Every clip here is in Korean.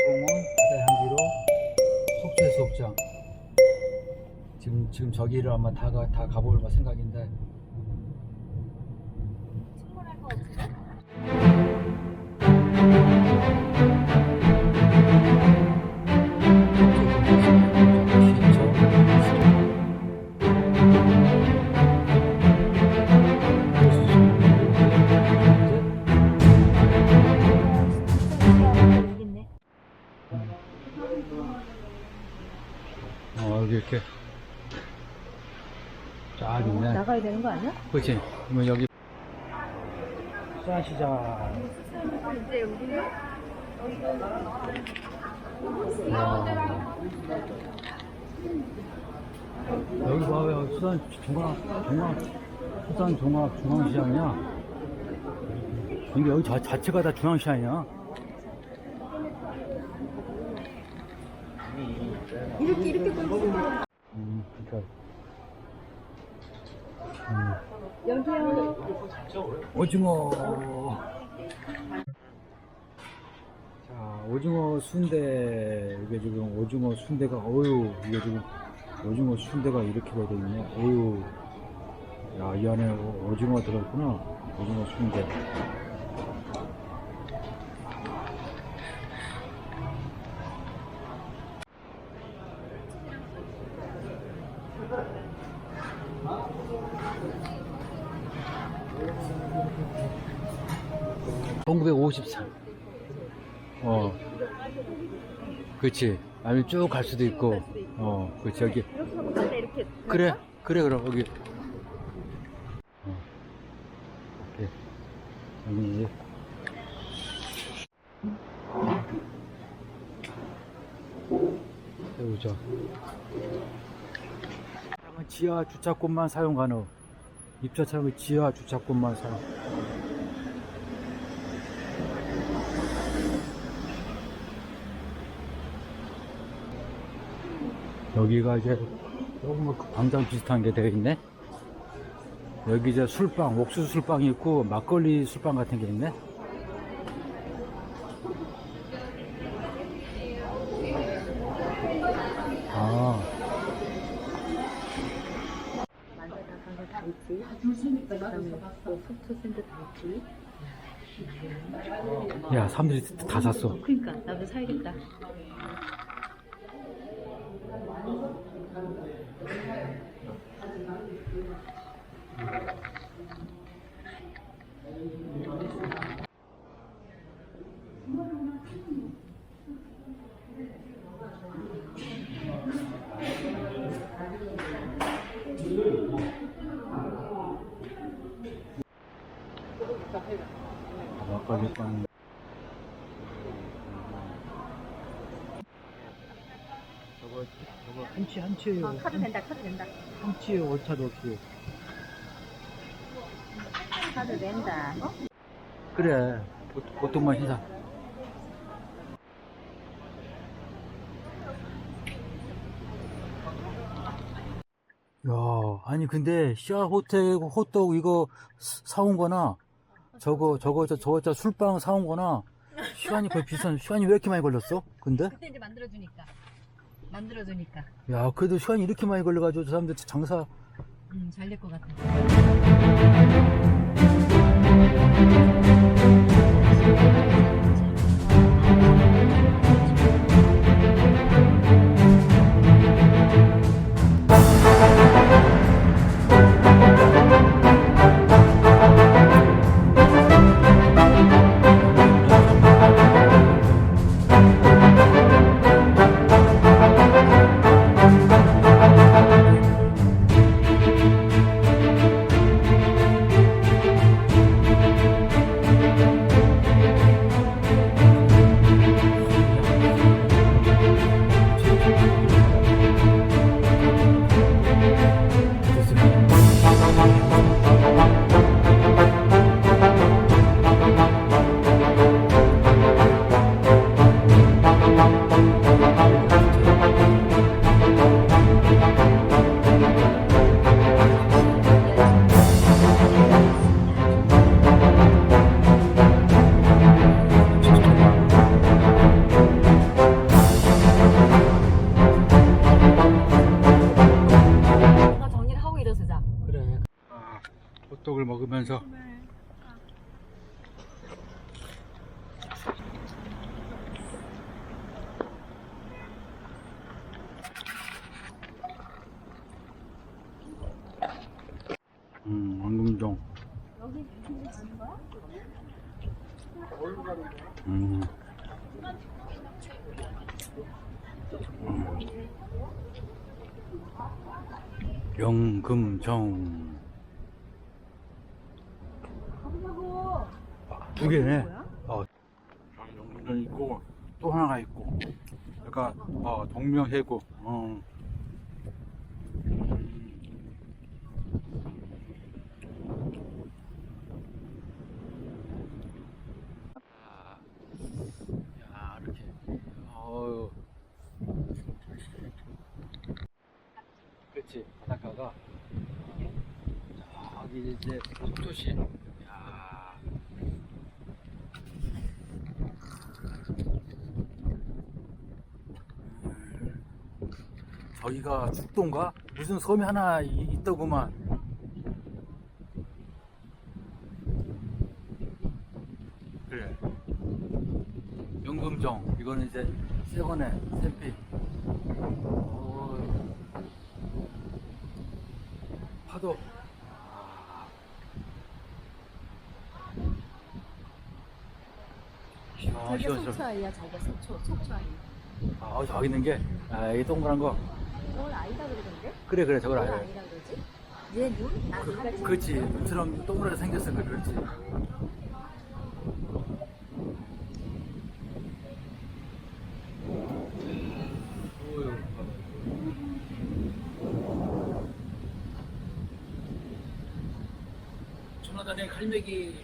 소송은 바다 향기로 속초 해수욕장. 지금 지금 저기를 아마 다, 가, 다 가볼 생각인데 어 여기 이렇게 쫙 있네 나가야 되는 거 아니야? 그렇지 그러면 여기 수산시장 이제 와. 여기 봐, 여기 수산 종합, 종합, 수산 종합 중앙시장이야. 근데 여기 자, 자체가 다 중앙시장이야. 이렇게 이렇게 끌고 음, 그러니까. 여기요. 오징어. 자, 오징어 순대. 이게 지금 오징어 순대가, 어유 이게 지금 오징어 순대가 이렇게 되어 있네. 어유 야, 이 안에 오- 오징어 들어있구나. 오징어 순대. (1954) 어. 그렇지 아니면 쭉 갈 수도 있고. 어 그렇지 여기. 이렇게 이렇게. 그래. 그래 그럼. 여기. 어. 오케이. 여기. 이제 해보자 지하 주차권만 사용 가능. 입차 차량은 지하 주차권만 사용 여기가 이제 조금 그 광장 비슷한 게 되어 있네. 여기 이제 술빵, 옥수수 술빵이 있고 막걸리 술빵 같은 게 있네. 아. 야, 사람들이 다 샀어. 그러니까 나도 사야겠다. 막걸리 빵. 저거, 저거 한치, 한치예요. 어, 카드 된다. 카드 된다. 한치에 오차 넣기. 카드 된다. 어? 그래, 보- 보통만 시사. 야, 아니 근데 시아 호텔 호떡 이거 사- 사온 거나 저거 저거 저 저거 저 술빵 사온 거나 시간이 거의 비싼 시간이 왜 이렇게 많이 걸렸어? 근데 그때 이제 만들어주니까. 만들어주니까. 야 그래도 시간이 이렇게 많이 걸려가지고 저 사람들 장사 음, 잘 될 것 같아. 먹으면서 음, 왕금종. 음. 음. 영금정. 아, 두 개네. 어. 여기 영금정 있고, 또 하나가 있고. 그러니까, 어, 동명해고. 어. 야, 이렇게. 어유. 그렇지, 바닷가가. 저기 이제 속도시. 저기가 죽도인가? 무슨 섬이 하나 이- 있더구만. 그래. 연금정 이거는 이제 새거네 샘피 오. 파도 시원, 시원. 속초 아이야 자기가 속초 속초 아이 아 저기 있는 게 아, 이 동그란 거 그걸 아이다 그러던데? 그래 그래 저걸 아이다 그러지? 얘 눈? 나눈 같이 그렇지 눈처럼 동그랗게 생겼어 그 그렇지 갈매기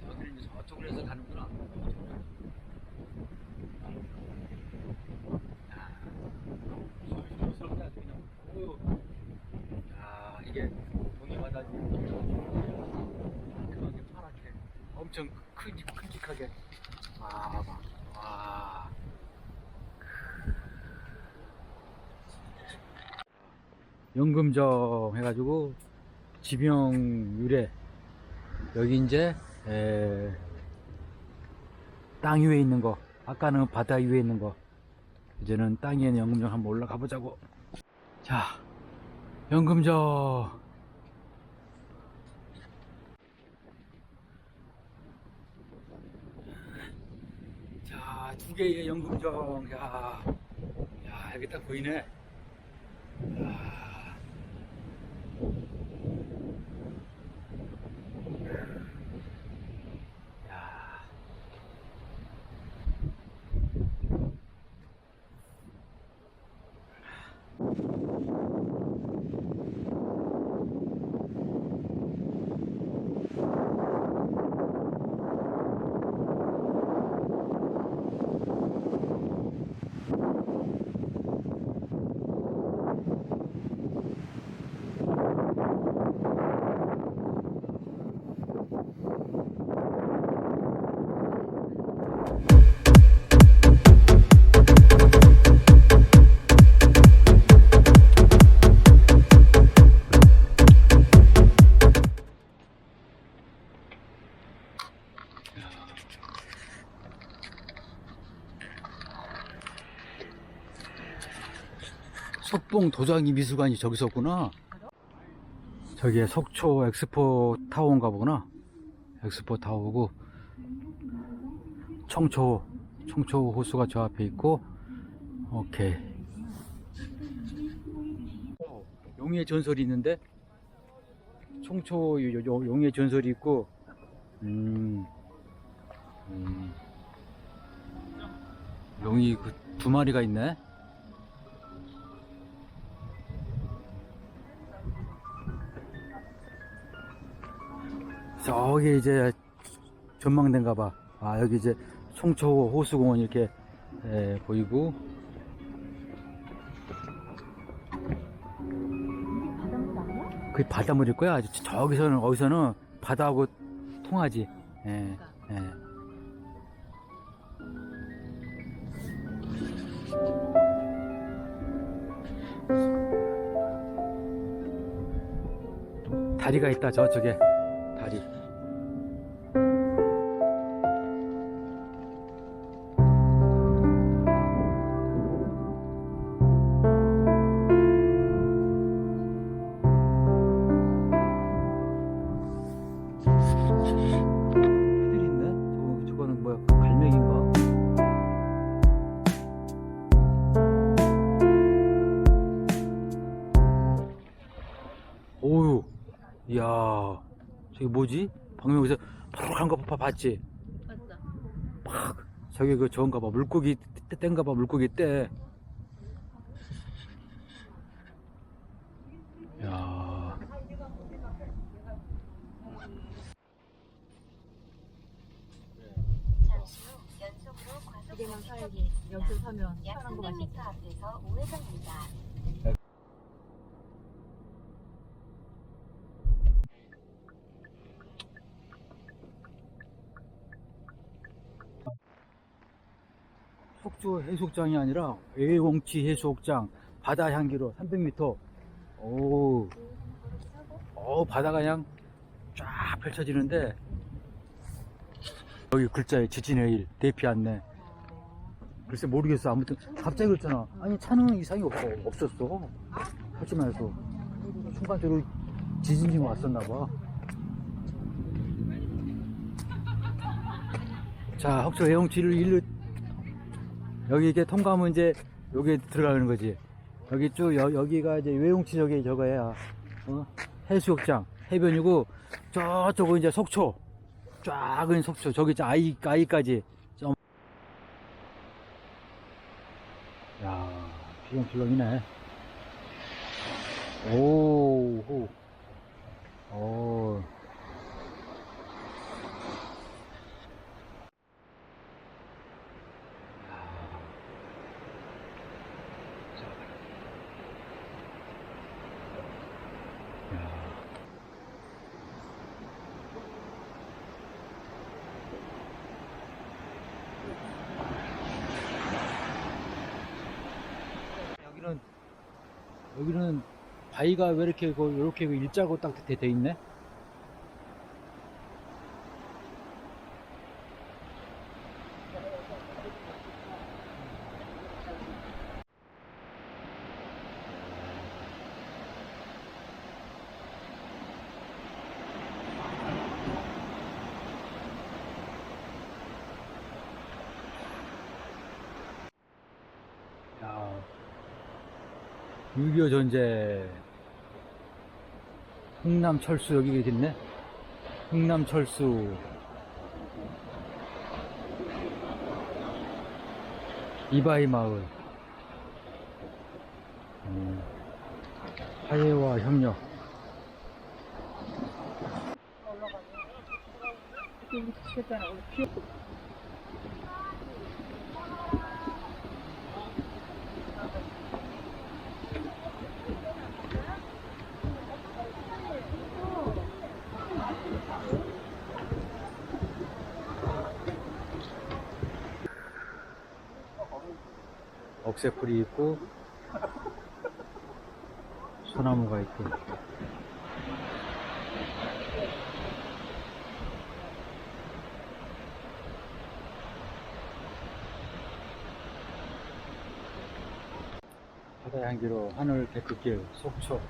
저기를 이제 저쪽으로 해서 가는구나. 소스럽다 아주 그냥. 어휴. 야 이게 동해바다 그렇게 파랗게 엄청 큰 큼직하게. 와 봐봐. 와. 연금정 해가지고 지명 유래 여기 이제 에, 땅 위에 있는 거 아까는 바다 위에 있는 거 이제는 땅 위에 연금정 한번 올라가 보자고 자 연금정 자 두 개의 연금정 야, 야 여기 딱 보이네 짬뽕 도자기 미술관이 저기 있었구나. 저기 속초 엑스포 타워인가 보구나. 엑스포 타워고 청초 청초 호수가 저 앞에 있고 오케이. 용의 전설이 있는데 청초 용의 전설이 있고 음, 음. 용이 그 두 마리가 있네. 저기 이제 전망대인가 봐. 아, 여기 이제 송초 호수공원 이렇게 에, 보이고. 그 바닷물일 거야. 저- 저기서는, 어디서는 바다하고 통하지. 예, 예. 다리가 있다, 저쪽에. 갈매기인가? 오유, 이야, 저기 뭐지? 방금 여기서 푸르한 거 봐- 봤지? 맞다. 팍, 저기 그 저건가 봐. 물고기 떼- 떼인가 봐. 물고기 떼. 야, 잠시 후 방지턱이 살기. 여기서 사면 약 사는 거 300m 맛있다. 앞에서 우회전입니다. 속초 해수욕장이 아니라 외홍치 해수욕장 바다 향기로 300m. 오, 어 바다가 그냥 쫙 펼쳐지는데 여기 글자에 지진의 일 대피 안내. 글쎄 모르겠어. 아무튼 갑자기 그랬잖아. 아니 차는 이상이 없어 없었어. 하지만 해서 순간적으로 지진이 왔었나 봐. 자, 혹시 외용치를 일로 여기 이렇게 통과하면 이제 여기 들어가는 거지. 여기 쭉 여, 여기가 이제 외용치 저기 저거야. 어? 해수욕장 해변이고 저쪽은 이제 속초. 쫙은 속초. 저기 아이 아이까지. 좀. 야, 비렁비렁이네. 오, 호. 오. 여기는 여기는 바위가 왜 이렇게 그 이렇게 그 일자고 딱 돼, 돼 있네? 야, 6.25 전제 흥남철수 여기 있네? 흥남철수. 이바이 마을. 음, 화해와 협력 억새풀이 있고 소나무가 있고. 바다 향기로 하늘 백극길 속초